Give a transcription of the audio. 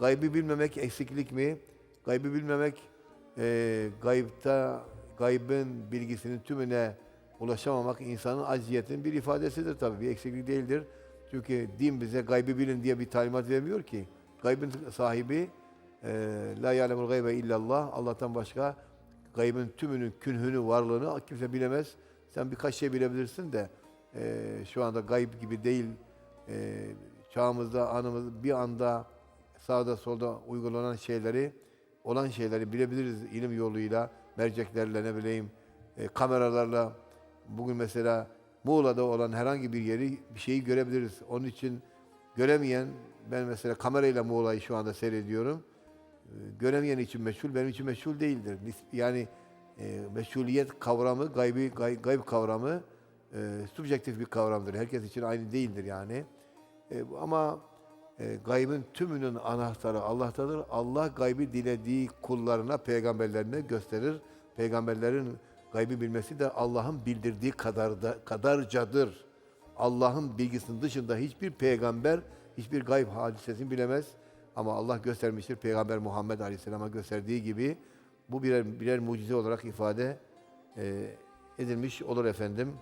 Gaybı bilmemek eksiklik mi? Gaybı bilmemek e, gaybta, gaybın bilgisinin tümüne ulaşamamak insanın acziyetinin bir ifadesidir tabii. Bir eksiklik değildir. Çünkü din bize gaybı bilin diye bir talimat vermiyor ki. Gaybın sahibi e, la ya'lemul gaybe illallah. Allah'tan başka gaybın tümünün künhünü, varlığını kimse bilemez. Sen birkaç şey bilebilirsin de e, şu anda gayb gibi değil. E, çağımızda, anımız bir anda sağda solda uygulanan şeyleri, olan şeyleri bilebiliriz ilim yoluyla, merceklerle ne bileyim, e, kameralarla. Bugün mesela Muğla'da olan herhangi bir yeri, bir şeyi görebiliriz. Onun için göremeyen, ben mesela kamerayla Muğla'yı şu anda seyrediyorum. E, göremeyen için meşhur, benim için meşhur değildir. Yani e, meşhuliyet kavramı, gaybi, gay, gayb kavramı e, subjektif bir kavramdır. Herkes için aynı değildir yani. E, ama e, gaybın tümünün anahtarı Allah'tadır. Allah gaybi dilediği kullarına, peygamberlerine gösterir. Peygamberlerin gaybi bilmesi de Allah'ın bildirdiği kadar da, kadarcadır. Allah'ın bilgisinin dışında hiçbir peygamber hiçbir gayb hadisesini bilemez. Ama Allah göstermiştir Peygamber Muhammed Aleyhisselam'a gösterdiği gibi bu birer birer mucize olarak ifade e, edilmiş olur efendim.